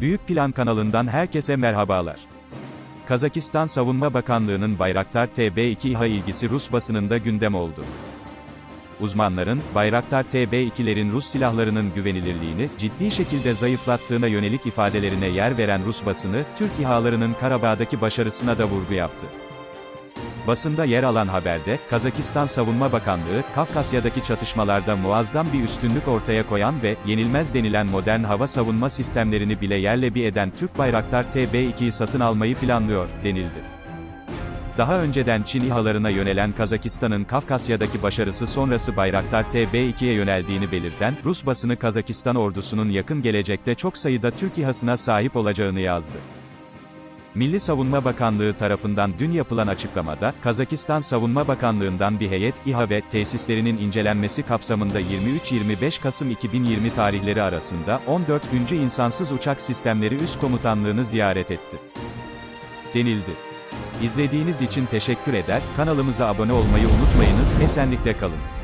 Büyük Plan kanalından herkese merhabalar. Kazakistan Savunma Bakanlığı'nın Bayraktar TB2 İHA ilgisi Rus basınında gündem oldu. Uzmanların, Bayraktar TB2'lerin Rus silahlarının güvenilirliğini ciddi şekilde zayıflattığına yönelik ifadelerine yer veren Rus basını, Türk İHA'larının Karabağ'daki başarısına da vurgu yaptı. Basında yer alan haberde, Kazakistan Savunma Bakanlığı, Kafkasya'daki çatışmalarda muazzam bir üstünlük ortaya koyan ve, yenilmez denilen modern hava savunma sistemlerini bile yerle bir eden Türk Bayraktar TB2'yi satın almayı planlıyor, denildi. Daha önceden Çin İHA'larına yönelen Kazakistan'ın Kafkasya'daki başarısı sonrası Bayraktar TB2'ye yöneldiğini belirten, Rus basını Kazakistan ordusunun yakın gelecekte çok sayıda Türk İHA'sına sahip olacağını yazdı. Milli Savunma Bakanlığı tarafından dün yapılan açıklamada, Kazakistan Savunma Bakanlığı'ndan bir heyet, İHA ve tesislerinin incelenmesi kapsamında 23-25 Kasım 2020 tarihleri arasında 14. İnsansız Uçak Sistemleri Üst Komutanlığı'nı ziyaret etti. Denildi. İzlediğiniz için teşekkür eder, kanalımıza abone olmayı unutmayınız, esenlikle kalın.